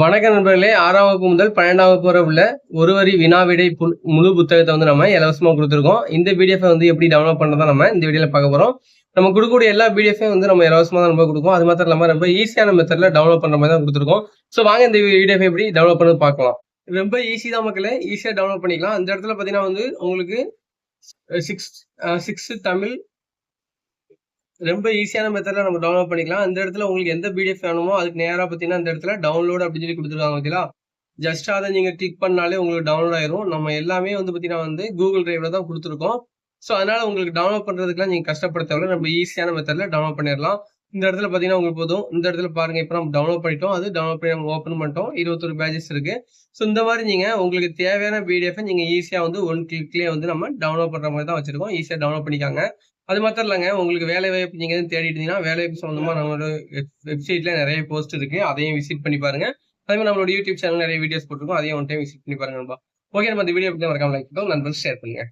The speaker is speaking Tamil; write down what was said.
வணக்க நண்பர்களே ஆறாம் வகுப்பு முதல் பன்னெண்டாம் வகுப்பு வரை உள்ள ஒரு வரி வினா விடை புல்- முழு புத்தகத்தை வந்து நம்ம இலவசமாக கொடுத்துருக்கோம். இந்த பிடிஎஃப் வந்து எப்படி டவுன்லோட் பண்ணுறதா நம்ம இந்த வீடியோவில் பார்க்க போகிறோம் நம்ம கொடுக்கக்கூடிய எல்லா பிடிஎஃபையும் வந்து நம்ம இலவசமாக தான் நம்ம கொடுக்கும். அது மாத்திரம் இல்லாமல் ரொம்ப ஈஸியான மெத்தடில் டவுன்லோட் பண்ணுற மாதிரி தான் கொடுத்துருக்கோம். ஸோ வாங்க இந்த பிடிஎஃப் எப்படி டவுன்லோட் பண்ணி பார்க்கலாம். ரொம்ப ஈஸி தான் மக்களே. ஈஸியாக டவுன்லோட் பண்ணிக்கலாம். அந்த இடத்துல பார்த்தீங்கன்னா வந்து உங்களுக்கு சிக்ஸ் சிக்ஸ்த்து தமிழ் ரொம்ப ஈஸியான மெத்தடில் நம்ம டவுன்லோட் பண்ணிக்கலாம். அந்த இடத்துல உங்களுக்கு எந்த பிடிஎஃப் வேணுமோ அதுக்கு நேராக பார்த்தீங்கன்னா அந்த இடத்துல டவுன்லோட் அப்படின்னு சொல்லி கொடுத்துருக்காங்க பார்த்தீங்களா ஜஸ்ட் அதை நீங்கள் கிளிக் பண்ணாலே உங்களுக்கு டவுன்லோட் ஆயிரும். நம்ம எல்லாமே வந்து பார்த்தீங்கன்னா வந்து கூகுள் டிரைவில் தான் கொடுத்துருக்கோம். ஸோ அதனால உங்களுக்கு டவுன்லோட் பண்ணுறதுக்குலாம் நீங்கள் கஷ்டப்பட தேவையில்ல நம்ம ஈஸியான மெத்தடில் டவுன்லோட் பண்ணிடலாம். இந்த இடத்துல பார்த்தீங்கன்னா உங்களுக்கு போதும். இந்த இடத்துல பாருங்க இப்போ நம்ம டவுன்லோட் பண்ணிட்டோம். அது டவுன்லோட் பண்ணி நம்ம ஓப்பன் பண்ணிட்டோம். இருபத்தொரு பேஜஸ் இருக்கு. ஸோ இந்த மாதிரி நீங்கள் உங்களுக்கு தேவையான பிடிஎஃப் நீங்கள் ஈஸியாக வந்து ஒன் கிளிக்லேயே வந்து நம்ம டவுன்லோட் பண்ணுற மாதிரி தான் வச்சிருக்கோம். ஈஸியாக டவுன்லோட் பண்ணிக்காங்க. அது மாத்திரம் இல்லைங்க உங்களுக்கு வேலை வாய்ப்பு நீங்க எதுவும் தேடிட்டு இருந்தீங்கன்னா வேலை வாய்ப்பு சம்பந்தமா நம்மளோட வெப்சைட்ல நிறைய போஸ்ட் இருக்கு. அதையும் விசிட் பண்ணி பாருங்க. அதே மாதிரி நம்மளோட யூடியூப் சேனல் நிறைய வீடியோஸ் போட்டிருக்கோம். அதையும் ஒன் டைம் விசிட் பண்ணி பாருங்க ஓகே நம்ம இந்த வீடியோ பத்தி மறக்காம லைக் பண்ணுங்க நண்பர்கள் ஷேர் பண்ணுங்க.